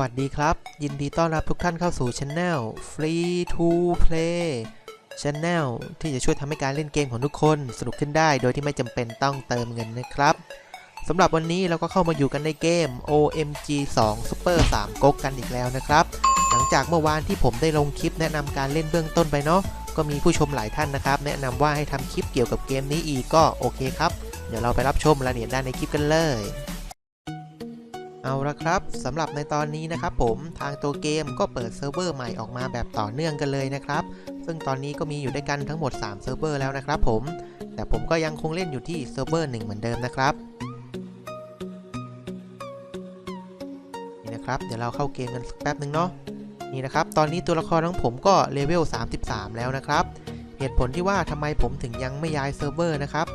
วัสดีครับ ยินดีต้อนรับทุกท่านเข้าสู่ช anel Free to Play Channel ที่จะช่วยทำให้การเล่นเกมของทุกคนสนุกขึ้นได้ โดยที่ไม่จำเป็นต้องเติมเงินนะครับสำหรับวันนี้เราก็เข้ามาอยู่กันในเกม OMG 2 Super 3ก๊กกันอีกแล้วนะครับ หลังจากเมื่อวานที่ผมได้ลงคลิปแนะนำการเล่นเบื้องต้นไปเนาะก็มีผู้ชมหลายท่านนะครับ แนะนำว่าให้ทำคลิปเกี่ยวกับเกมนี้อีกก็โอเคครับ เดี๋ยวเราไปรับชมรายละเอียดด้านในคลิปกันเลย เอาละครับสำหรับในตอนนี้นะครับผมทางตัวเกมก็เปิดเซิร์ฟเวอร์ใหม่ออกมาแบบต่อเนื่องกันเลยนะครับ ซึ่งตอนนี้ก็มีอยู่ด้วยกันทั้งหมด 3 เซิร์ฟเวอร์แล้วนะครับผม แต่ผมก็ยังคงเล่นอยู่ที่เซิร์ฟเวอร์หนึ่งเหมือนเดิมนะครับนี่นะครับ เดี๋ยวเราเข้าเกมกันสักแป๊บหนึ่งเนาะนี่นะครับ ตอนนี้ตัวละครของผมก็เลเวล 33 แล้วนะครับ เหตุผลที่ว่าทำไมผมถึงยังไม่ย้ายเซิร์ฟเวอร์นะครับ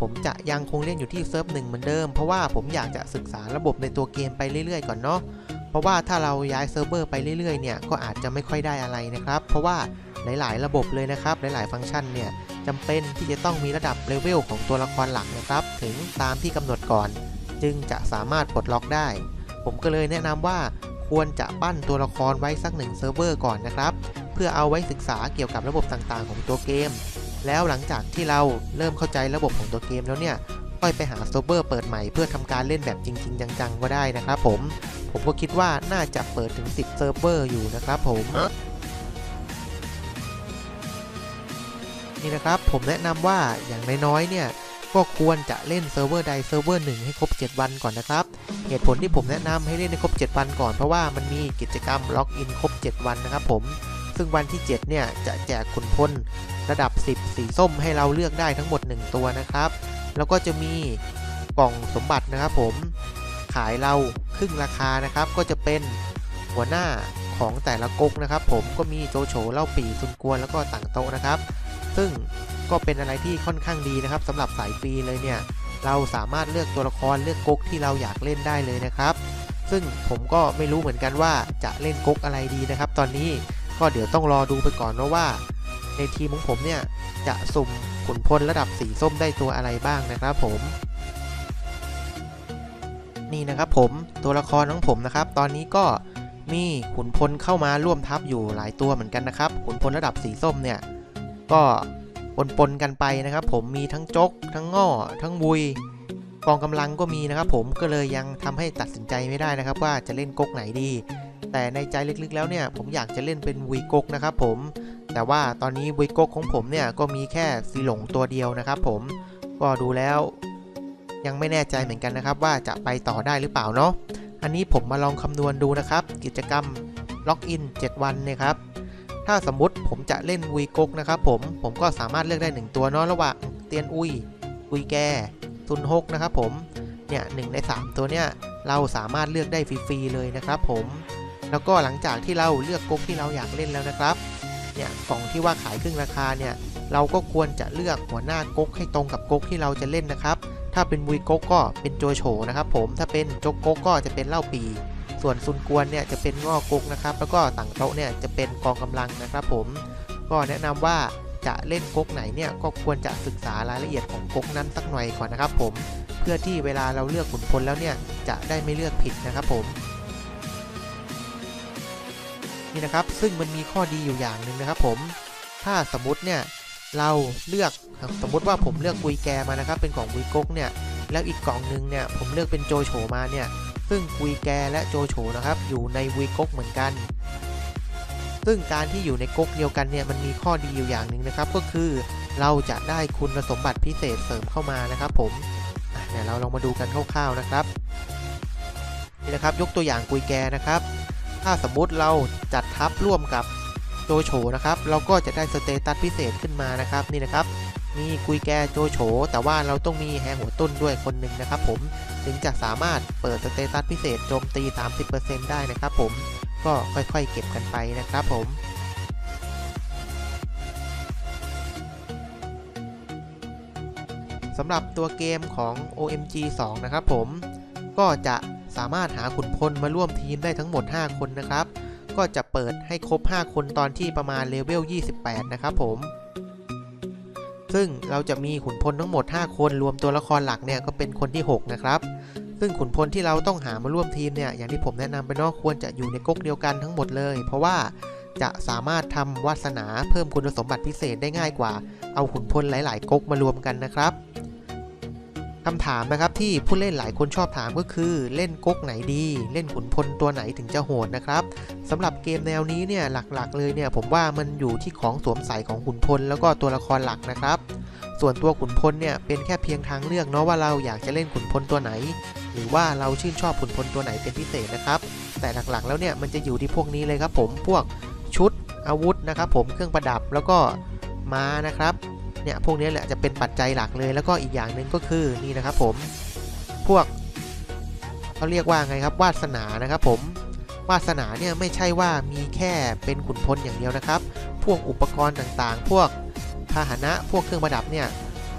ผมจะยังคงเล่นอยู่ที่เซิร์ฟหนึ่งเหมือนเดิม เพราะว่าผมอยากจะศึกษาระบบในตัวเกมไปเรื่อยๆก่อนเนาะ เพราะว่าถ้าเราย้ายเซิร์ฟเวอร์ไปเรื่อยๆเนี่ยก็อาจจะไม่ค่อยได้อะไรนะครับ เพราะว่าหลายๆ ระบบเลยนะครับ หลายๆ ฟังก์ชันเนี่ยจำเป็นที่จะต้องมีระดับเลเวลของตัวละครหลักนะครับ ถึงตามที่กำหนดก่อน จึงจะสามารถปลดล็อกได้ ผมก็เลยแนะนำว่าควรจะปั้นตัวละครไว้สักหนึ่งเซิร์ฟเวอร์ก่อนนะครับ เพื่อเอาไว้ศึกษาเกี่ยวกับระบบต่างๆ ของตัวเกม แล้วหลังจากที่เราเริ่มเข้าใจระบบของตัวเกมแล้วเนี่ยค่อยไปหาเซิร์ฟเวอร์เปิดใหม่เพื่อทำการเล่นแบบจริง ๆ จังๆ ก็ได้นะครับผม ผมก็คิดว่าน่าจะเปิดถึง 10 เซิร์ฟเวอร์อยู่นะครับผม นี่นะครับผมแนะนำว่าอย่างน้อยๆ เนี่ยก็ควรจะเล่นเซิร์ฟเวอร์ใดเซิร์ฟเวอร์หนึ่งให้ครบ 7 วันก่อนนะครับ เหตุผลที่ผมแนะนำให้เล่นให้ครบ 7 วันก่อนเพราะว่ามันมีกิจกรรมล็อกอินครบ 7 วันนะครับผม ซึ่งวันที่ 7 เนี่ย จะแจกขุนพลระดับ 10 สีส้มให้เราเลือกได้ทั้งหมด 1 ตัวนะครับ แล้วก็จะมีกล่องสมบัตินะครับผม ขายเราครึ่งราคานะครับ ก็จะเป็นหัวหน้าของแต่ละก๊กนะครับ ผมก็มีโจโฉเล่าปีซุนกวนแล้วก็ต่างโตะนะครับ ซึ่งก็เป็นอะไรที่ค่อนข้างดีนะครับสำหรับสายฟรีเลยเนี่ย เราสามารถเลือกตัวละครเลือกก๊กที่เราอยากเล่นได้เลยนะครับ ซึ่งผมก็ไม่รู้เหมือนกันว่าจะเล่นก๊กอะไรดีนะครับ ตอนนี้ ก็เดี๋ยวต้องรอดูไปก่อนนะว่า ในทีมของผมเนี่ย จะสุ่มขุนพลระดับสีส้มได้ตัวอะไรบ้างนะครับผม นี่นะครับผมตัวละครของผมนะครับ ตอนนี้ก็มีขุนพลเข้ามาร่วมทัพอยู่หลายตัวเหมือนกันนะครับ ขุนพลระดับสีส้มเนี่ย ก็ปนๆกันไปนะครับ ผมมีทั้งจก ทั้งง่อ ทั้งบุย กองกำลังก็มีนะครับ ผมก็เลยยังทำให้ตัดสินใจไม่ได้นะครับ ว่าจะเล่นก๊กไหนดี แต่ในใจลึกๆแล้วเนี่ยผมอยากจะเล่นเป็นวีกกนะครับผมแต่ว่าตอนนี้วีกกของผมเนี่ยก็มีแค่ซีหลงตัวเดียวนะครับผมก็ดูแล้วยังไม่แน่ใจเหมือนกันนะครับว่าจะไปต่อได้หรือเปล่าเนาะอันนี้ผมมาลองคำนวณดูนะครับ กิจกรรมล็อกอิน 7 วันเนะครับถ้าสมมติผมจะเล่นวีกกนะครับผมผมก็สามารถเลือกได้ 1 ตัวเนาะระหว่างเตียนอุยอุยแกซุนฮกนะครับผมเนี่ยหใน 3 ตัวเนี่ยเราสามารถเลือกได้ฟรีๆเลยนะครับผม แล้วก็หลังจากที่เราเลือกก๊กที่เราอยากเล่นแล้วนะครับ เนี่ยกล่องที่ว่าขายครึ่งราคาเนี่ยเราก็ควรจะเลือกหัวหน้าก๊กให้ตรงกับก๊กที่เราจะเล่นนะครับ ถ้าเป็นวุยก๊กก็เป็นโจโฉนะครับผม ถ้าเป็นจกก๊กก็จะเป็นเล่าปี ส่วนซุนกวนเนี่ยจะเป็นงอก๊กนะครับ แล้วก็ต่างโต๊ะเนี่ยจะเป็นกองกำลังนะครับผม ก็แนะนำว่าจะเล่นก๊กไหนเนี่ยก็ควรจะศึกษารายละเอียดของก๊กนั้นสักหน่อยก่อนนะครับผม เพื่อที่เวลาเราเลือกขุนพลแล้วเนี่ยจะได้ไม่เลือกผิดนะครับผม นี่นะครับ ซึ่งมันมีข้อดีอยู่อย่างหนึ่งนะครับ ผม ถ้าสมมติเนี่ยเราเลือกสมมติว่าผมเลือกกุยแกมานะครับ เป็นของกุยก๊กเนี่ยแล้วอีกกล่องหนึงเนี่ยผมเลือกเป็นโจโฉมาเนี่ยซึ่งกุยแกและโจโฉนะครับ อยู่ในวุยก๊กเหมือนกัน ซึ่งการที่อยู่ในก๊กเดียวกันเนี่ยมันมีข้อดีอยู่อย่างหนึ่งนะครับ ก็คือเราจะได้คุณสมบัติพิเศษเสริมเข้ามานะครับ ผมเดี๋ยวเราลองมาดูกันคร่าวๆนะครับนี่นะครับ ยกตัวอย่างกุยแกนะครับ ถ้าสมมุติเราจัดทัพร่วมกับโจโฉนะครับ เราก็จะได้สเตตัสพิเศษขึ้นมานะครับนี่นะครับมีกุยแกโจโฉแต่ว่าเราต้องมีแฮหัวต้นด้วยคนหนึ่งนะครับผมถึงจะสามารถเปิดสเตตัสพิเศษโจมตี 30%ได้นะครับผมก็ค่อยๆเก็บกันไปนะครับผมสำหรับตัวเกมของ OMG 2 นะครับผมก็จะ สามารถหาขุนพลมาร่วมทีมได้ทั้งหมด 5 คนนะครับ ก็จะเปิดให้ครบ 5 คนตอนที่ประมาณเลเวล 28 นะครับผม ซึ่งเราจะมีขุนพลทั้งหมด 5 คนรวมตัวละครหลักเนี่ยก็เป็นคนที่ 6 นะครับ ซึ่งขุนพลที่เราต้องหามาร่วมทีมเนี่ยอย่างที่ผมแนะนำไปนาะควรจะอยู่ในก๊กเดียวกันทั้งหมดเลย เพราะว่าจะสามารถทำวาสนาเพิ่มคุณสมบัติพิเศษได้ง่ายกว่า เอาขุนพลหลาย ๆก๊กมารวมกันนะครับ คำถามนะครับที่ผู้เล่นหลายคนชอบถามก็คือเล่นก๊กไหนดี เล่นขุนพลตัวไหนถึงจะโหดนะครับสำหรับเกมแนวนี้เนี่ยหลักๆ เลยเนี่ยผมว่ามันอยู่ที่ของสวมใส่ของขุนพลแล้วก็ตัวละครหลักนะครับ ส่วนตัวขุนพลเนี่ยเป็นแค่เพียงทางเลือกเนาะว่าเราอยากจะเล่นขุนพลตัวไหน หรือว่าเราชื่นชอบขุนพลตัวไหนเป็นพิเศษนะครับ แต่หลักๆ แล้วเนี่ยมันจะอยู่ที่พวกนี้เลยครับผมพวกชุดอาวุธนะครับผมเครื่องประดับแล้วก็ม้านะครับ เนี่ยพวกนี้แหละจะเป็นปัจจัยหลักเลยแล้วก็อีกอย่างหนึ่งก็คือนี่นะครับผมพวกเขาเรียกว่าไงครับวาสนานะครับผมวาสนาเนี่ยไม่ใช่ว่ามีแค่เป็นขุนพลอย่างเดียวนะครับ พวกอุปกรณ์ต่างๆ พวกพาหนะพวกเครื่องประดับเนี่ย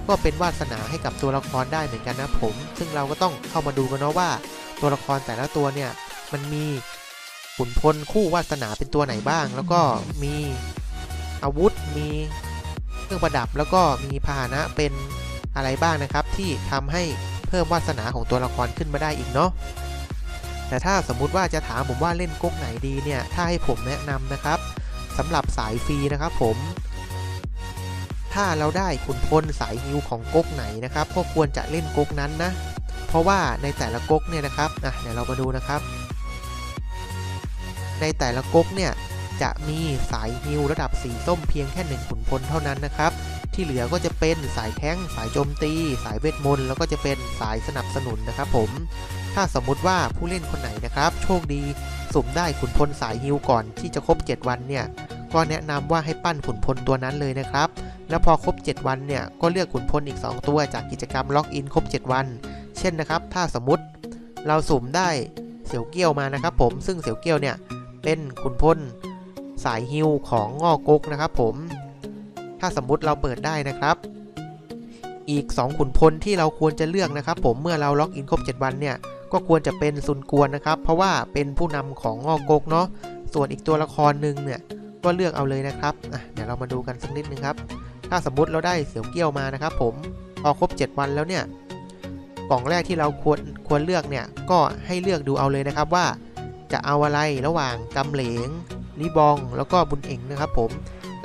ก็เป็นวาสนาให้กับตัวละครได้เหมือนกันนะผม ซึ่งเราก็ต้องเข้ามาดูกันเนาะว่าตัวละครแต่ละตัวเนี่ยมันมีขุนพลคู่วาสนาเป็นตัวไหนบ้าง แล้วก็มีอาวุธมี เครื่องประดับแล้วก็มีพาหนะเป็นอะไรบ้างนะครับ ที่ทำให้เพิ่มวาสนาของตัวละครขึ้นมาได้อีกเนาะแต่ถ้าสมมุติว่าจะถามผมว่าเล่นก๊กไหนดีเนี่ย ถ้าให้ผมแนะนำนะครับสำหรับสายฟรีนะครับผม ถ้าเราได้ขุนพลสายฮิวของก๊กไหนนะครับก็ควรจะเล่นก๊กนั้นนะ เพราะว่าในแต่ละก๊กเนี่ยนะครับอะเดี๋ยวเรามาดูนะครับ ในแต่ละก๊กเนี่ย จะมีสายฮิวระดับสีส้มเพียงแค่หนึ่งขุนพลเท่านั้นนะครับ ที่เหลือก็จะเป็นสายแท้ง สายโจมตี สายเวทมนต์แล้วก็จะเป็นสายสนับสนุนนะครับผม ถ้าสมมุติว่าผู้เล่นคนไหนนะครับ โชคดีสุ่มได้ขุนพลสายฮิวก่อนที่จะครบ 7 วันเนี่ยก็แนะนำว่าให้ปั้นขุนพลตัวนั้นเลยนะครับ แล้วพอครบ 7 วันเนี่ยก็เลือกขุนพลอีก 2 ตัวจากกิจกรรมล็อกอินครบ 7 วัน เช่นนะครับ ถ้าสมมติเราสุ่มได้เสี่ยวเกี้ยวมานะครับผมซึ่งเสี่ยวเกี้ยวเนี่ยเป็นขุนพล สายฮิวของงอกกนะครับผม ถ้าสมมุติเราเปิดได้นะครับ อีก 2 ขุนพลที่เราควรจะเลือกนะครับ ผมเมื่อเราล็อกอินครบ 7 วันเนี่ย ก็ควรจะเป็นซุนกวนนะครับ เพราะว่าเป็นผู้นำของงอกกเนาะ ส่วนอีกตัวละครหนึ่งเนี่ยก็เลือกเอาเลยนะครับอะเดี๋ยวเรามาดูกันสักนิดนึงครับ ถ้าสมมุติเราได้เสี่ยวเกี้ยวมานะครับ ผม พอครบ 7 วันแล้วเนี่ย กล่องแรกที่เราควรควรเลือกเนี่ย ก็ให้เลือกดูเอาเลยนะครับว่าจะเอาอะไรระหว่างกำเหลง ลิบองแล้วก็บุญเอ๋งนะครับผม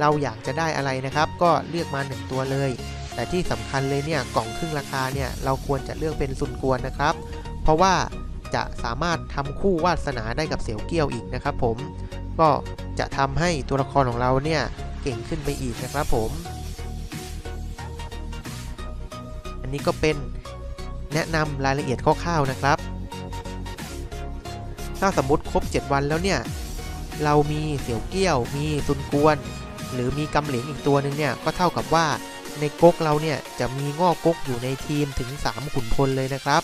เราอยากจะได้อะไรนะครับ ก็เลือกมา 1 ตัวเลย แต่ที่สำคัญเลยเนี่ยกล่องครึ่งราคาเนี่ยเราควรจะเลือกเป็นซุนกวนนะครับ เพราะว่าจะสามารถทำคู่วาสนาได้กับเสี่ยวเกี้ยวอีกนะครับ ผมก็จะทำให้ตัวละครของเราเนี่ยเก่งขึ้นไปอีกนะครับผม อันนี้ก็เป็นแนะนำรายละเอียดคร่าวๆนะครับ ถ้าสมมติครบ 7 วันแล้วเนี่ย เรามีเสี่ยวเกี้ยว มีซุนกวน หรือมีกำเหลงอีกตัวหนึ่งเนี่ยก็เท่ากับว่าในก๊กเราเนี่ยจะมีงอกก๊กอยู่ในทีมถึง 3 ขุนพลเลยนะครับ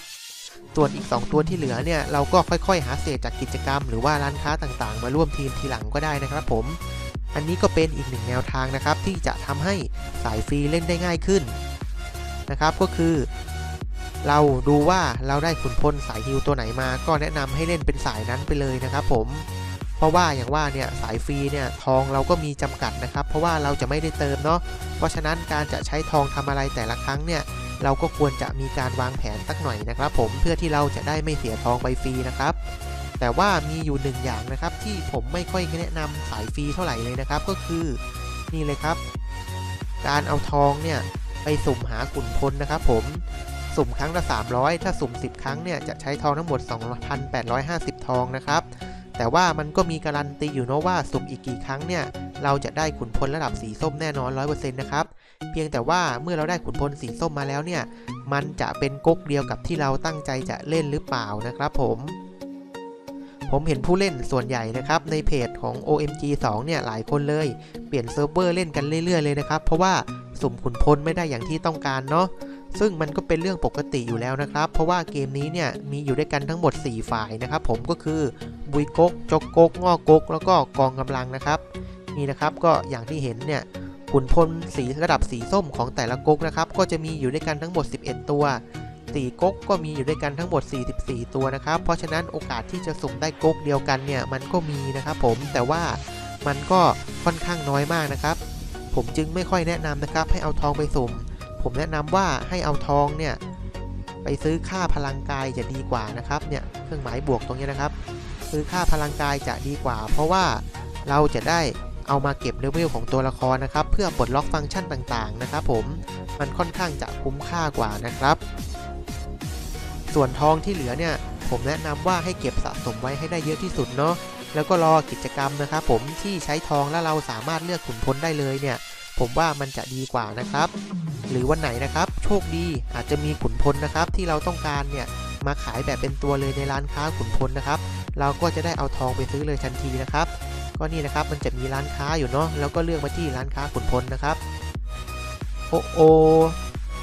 ส่วนอีก 2 ตัวที่เหลือเนี่ยเราก็ค่อยๆ หาเศษจากกิจกรรม หรือว่าร้านค้าต่างๆ มาร่วมทีมทีหลังก็ได้นะครับผม อันนี้ก็เป็นอีกหนึ่งแนวทางนะครับที่จะทำให้สายฟรีเล่นได้ง่ายขึ้นนะครับก็คือ เราดูว่าเราได้ขุนพลสายฮิวตัวไหนมา ก็แนะนำให้เล่นเป็นสายนั้นไปเลยนะครับผม เพราะว่าอย่างว่าเนี่ยสายฟรีเนี่ยทองเราก็มีจำกัดนะครับ เพราะว่าเราจะไม่ได้เติมเนาะเพราะฉะนั้นการจะใช้ทองทำอะไรแต่ละครั้งเนี่ยเราก็ควรจะมีการวางแผนสักหน่อยนะครับ ผมเพื่อที่เราจะได้ไม่เสียทองไปฟรีนะครับ แต่ว่ามีอยู่หนึ่งอย่างนะครับ ที่ผมไม่ค่อยแนะนำสายฟรีเท่าไหร่เลยนะครับ ก็คือนี่เลยครับ การเอาทองเนี่ยไปสุ่มหาขุนพลนะครับ ผมสุ่มครั้งละ300 ถ้าสุ่ม 10 ครั้งเนี่ยจะใช้ทองทั้งหมด 2,850 ทองนะครับ แต่ว่ามันก็มีการันตีอยู่เนาะว่าสุ่มอีกกี่ครั้งเนี่ย เราจะได้ขุนพลระดับสีส้มแน่นอน100%นะครับ เพียงแต่ว่าเมื่อเราได้ขุนพลสีส้มมาแล้วเนี่ย มันจะเป็นก๊กเดียวกับที่เราตั้งใจจะเล่นหรือเปล่านะครับผมผมเห็นผู้เล่นส่วนใหญ่นะครับในเพจของ OMG 2 เนี่ยหลายคนเลย เปลี่ยนเซิร์ฟเวอร์เล่นกันเรื่อยๆเลยนะครับ เพราะว่าสุ่มขุนพลไม่ได้อย่างที่ต้องการเนาะ ซึ่งมันก็เป็นเรื่องปกติอยู่แล้วนะครับ เพราะว่าเกมนี้เนี่ยมีอยู่ด้วยกันทั้งหมด 4 ฝ่ายนะครับ ผมก็คือบุยก๊กจกก๊กงอกก๊กแล้วก็กองกำลังนะครับนี่นะครับก็อย่างที่เห็นเนี่ยขุนพลสีระดับสีส้มของแต่ละก๊กนะครับ ก็จะมีอยู่ด้วยกันทั้งหมด 11 ตัวสีก๊กก็มีอยู่ด้วยกันทั้งหมด 44 ตัวนะครับ เพราะฉะนั้นโอกาสที่จะสุ่มได้ก๊กเดียวกันเนี่ยมันก็มีนะครับ ผมแต่ว่ามันก็ค่อนข้างน้อยมากนะครับ ผมจึงไม่ค่อยแนะนำนะครับ ให้เอาทองไปสุ่ม ผมแนะนำว่าให้เอาทองเนี่ยไปซื้อค่าพลังกายจะดีกว่านะครับเนี่ยเครื่องหมายบวกตรงนี้นะครับ ซื้อค่าพลังกายจะดีกว่า เพราะว่าเราจะได้เอามาเก็บเลเวลของตัวละครนะครับ เพื่อปลดล็อกฟังก์ชันต่างๆนะครับ ผมมันค่อนข้างจะคุ้มค่ากว่านะครับ ส่วนทองที่เหลือเนี่ยผมแนะนำว่าให้เก็บสะสมไว้ให้ได้เยอะที่สุดเนาะแล้วก็รอกิจกรรมนะครับ ผมที่ใช้ทองแล้วเราสามารถเลือกขุนพลได้เลยเนี่ย ผมว่ามันจะดีกว่านะครับ หรือวันไหนนะครับ โชคดีอาจจะมีขุนพลนะครับ ที่เราต้องการเนี่ยมาขายแบบเป็นตัวเลยในร้านค้าขุนพลนะครับ เราก็จะได้เอาทองไปซื้อเลยทันทีนะครับ ก็นี่นะครับมันจะมีร้านค้าอยู่เนาะแล้วก็เลือกมาที่ร้านค้าขุนพลนะครับโอ้โอ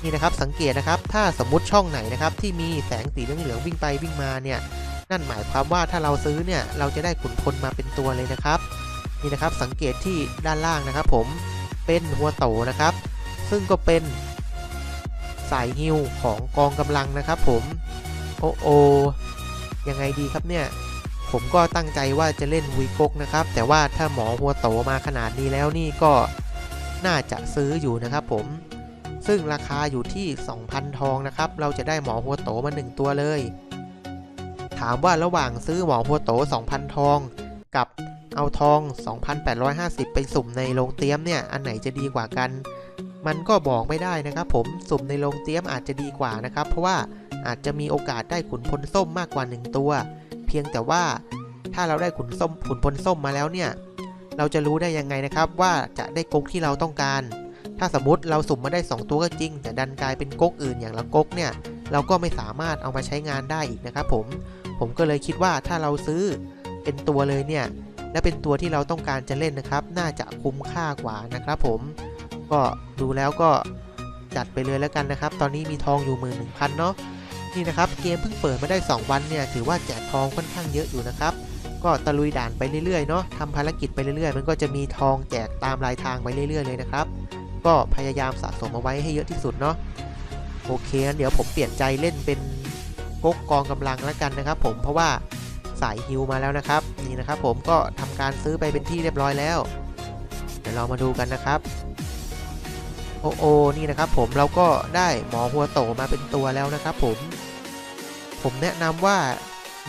นี่นะครับสังเกตนะครับ ถ้าสมมุติช่องไหนนะครับ ที่มีแสงสีเหลืองๆวิ่งไปวิ่งมาเนี่ยนั่นหมายความว่าถ้าเราซื้อเนี่ยเราจะได้ขุนพลมาเป็นตัวเลยนะครับ นี่นะครับสังเกตที่ด้านล่างนะครับ ผมเป็นหัวโตนะครับ ซึ่งก็เป็นสายฮิวของกองกำลังนะครับผม โอโอยังไงดีครับเนี่ย ผมก็ตั้งใจว่าจะเล่นวีกกนะครับ แต่ว่าถ้าหมอหัวโตมาขนาดนี้แล้วนี่ก็น่าจะซื้ออยู่นะครับผม ซึ่งราคาอยู่ที่ 2,000 ทองนะครับ เราจะได้หมอหัวโตมา 1 ตัวเลย ถามว่าระหว่างซื้อหมอหัวโต 2,000 ทอง กับเอาทอง 2,850 ไปสุ่มในโรงเตี้ยมเนี่ย อันไหนจะดีกว่ากัน มันก็บอกไม่ได้นะครับผมสุ่มในโรงเตี้ยมอาจจะดีกว่านะครับ เพราะว่าอาจจะมีโอกาสได้ขุนพลส้มมากกว่า 1 ตัว เพียงแต่ว่าถ้าเราได้ขุนส้มขุนพลส้มมาแล้วเนี่ย เราจะรู้ได้ยังไงนะครับว่าจะได้กกที่เราต้องการ ถ้าสมมติเราสุ่มมาได้ 2 ตัวก็จริง แต่ดันกลายเป็นกกอื่นอย่างละกกเนี่ย เราก็ไม่สามารถเอามาใช้งานได้อีกนะครับผม ผมก็เลยคิดว่าถ้าเราซื้อเป็นตัวเลยเนี่ย และเป็นตัวที่เราต้องการจะเล่นนะครับ น่าจะคุ้มค่ากว่านะครับผม ก็ดูแล้วก็จัดไปเลยแล้วกันนะครับ ตอนนี้มีทองอยู่1 1 0 0 0เนาะนี่นะครับเกมเพิ่งเปิดมาได้ 2 วันเนี่ยถือว่าแจกทองค่อนข้างเยอะอยู่นะครับ ก็ตะลุยด่านไปเรื่อยๆเนาะทำภารกิจไปเรื่อยๆ มันก็จะมีทองแจกตามรายทางไปเรื่อยๆเลยนะครับ ก็พยายามสะสมเอาไว้ให้เยอะที่สุดเนาะโอเคงั้นเดี๋ยวผมเปลี่ยนใจเล่นเป็นก๊กกองกำลังแล้วกันนะครับ ผมเพราะว่าสายฮิวมาแล้วนะครับ นี่นะครับผมก็ทำการซื้อไปเป็นที่เรียบร้อยแล้ว เดี๋ยวเรามาดูกันนะครับ โอโอนี่นะครับผมเราก็ได้หมอหัวโตมาเป็นตัวแล้วนะครับผม ผมแนะนำว่า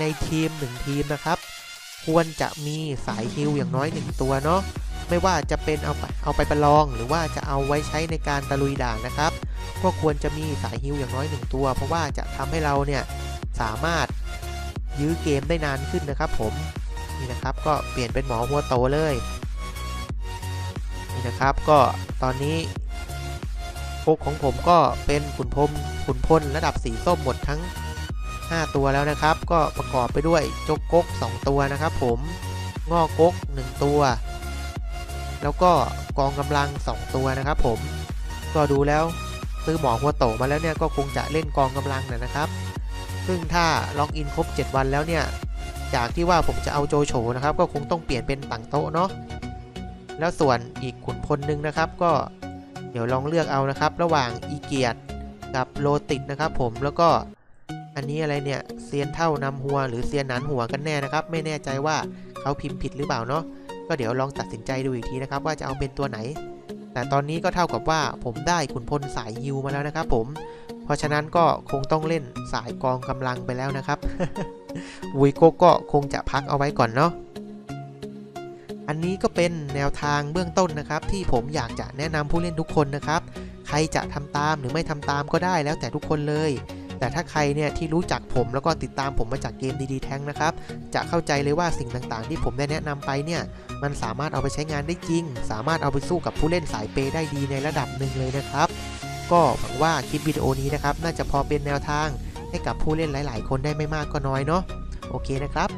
ในทีมหนึ่งทีมนะครับ ควรจะมีสายฮิลอย่างน้อยหนึ่งตัวเนาะไม่ว่าจะเป็นเอาไปเอาไปประลอง หรือว่าจะเอาไว้ใช้ในการตะลุยด่านนะครับ ก็ควรจะมีสายฮิลอย่างน้อยหนึ่งตัว เพราะว่าจะทำให้เราเนี่ยสามารถยื้อเกมได้นานขึ้นนะครับ ผมนี่นะครับก็เปลี่ยนเป็นหมอหัวโตเลยนี่นะครับก็ตอนนี้ พกของผมก็เป็นขุนพรมขุนพลระดับสีส้มหมดทั้ง 5 ตัวแล้วนะครับ ก็ประกอบไปด้วยจกกก 2 ตัวนะครับ ผมงอกกก 1 ตัว แล้วก็กองกำลัง 2 ตัวนะครับผมก็ดูแล้วซื้อหมอหัวโตมาแล้วเนี่ยก็คงจะเล่นกองกำลังนะนะครับ ซึ่งถ้าล็อกอินครบ 7 วันแล้วเนี่ยจากที่ว่าผมจะเอาโจโฉนะครับ ก็คงต้องเปลี่ยนเป็นต่างโต๊ะเนาะแล้วส่วนอีกขุนพลหนึ่งนะครับ ก็ ดี๋ยวลองเลือกเอานะครับ ระหว่างอีเกียรกับโลติดนะครับ ผมแล้วก็อันนี้อะไรเนี่ยเซียนเท่านำหัว หรือเซียนหนันหัวกันแน่นะครับ ไม่แน่ใจว่าเขาพิมพ์ผิดหรือเปล่าเนาะก็เดี๋ยวลองตัดสินใจดูอีกทีนะครับ ว่าจะเอาเป็นตัวไหน แต่ตอนนี้ก็เท่ากับว่าผมได้ขุนพลสายฮิวมาแล้วนะครับผม เพราะฉะนั้นก็คงต้องเล่นสายกองกำลังไปแล้วนะครับวุยโกก็คงจะพักเอาไว้ก่อนเนาะ นนี้ก็เป็นแนวทางเบื้องต้นนะครับ ที่ผมอยากจะแนะนำผู้เล่นทุกคนนะครับ ใครจะทำตามหรือไม่ทำตามก็ได้แล้วแต่ทุกคนเลย แต่ถ้าใครเนี่ยที่รู้จักผมแล้วก็ติดตามผมมาจากเกมดีๆแท้งนะครับ จะเข้าใจเลยว่าสิ่งต่างๆ ที่ผมได้แนะนำไปเนี่ย มันสามารถเอาไปใช้งานได้จริง สามารถเอาไปสู้กับผู้เล่นสายเปยได้ดีในระดับหนึ่งเลยนะครับ ก็หวังว่าคลิปวิดีโอนี้นะครับน่าจะพอเป็นแนวทางให้กับผู้เล่นหลาย ๆ คนได้ไม่มากก็น้อยเนาะโอเคนะครับ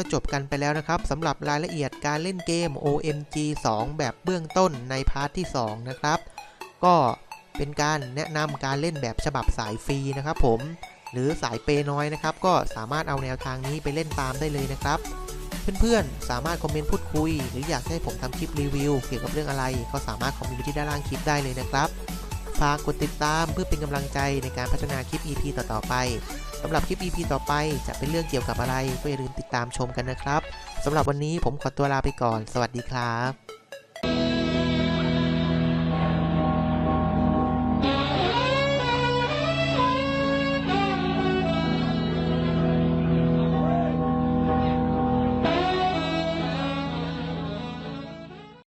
ก็จบกันไปแล้วนะครับสำหรับรายละเอียดการเล่นเกม OMG 2 แบบเบื้องต้นในพาร์ทที่ 2 นะครับ ก็เป็นการแนะนำการเล่นแบบฉบับสายฟรีนะครับผมหรือสายเปย์น้อยนะครับ ก็สามารถเอาแนวทางนี้ไปเล่นตามได้เลยนะครับ เพื่อนๆ สามารถคอมเมนต์พูดคุย หรืออยากให้ผมทำคลิปรีวิว เกี่ยวกับเรื่องอะไร ก็สามารถคอมเมนต์ไว้ที่ด้านล่างคลิปได้เลยนะครับ ฝากกดติดตามเพื่อเป็นกำลังใจในการพัฒนาคลิป EP ต่อๆไป สำหรับคลิป EP ต่อไปจะเป็นเรื่องเกี่ยวกับอะไร ก็อย่าลืมติดตามชมกันนะครับสำหรับวันนี้ผมขอตัวลาไปก่อน สวัสดีครับ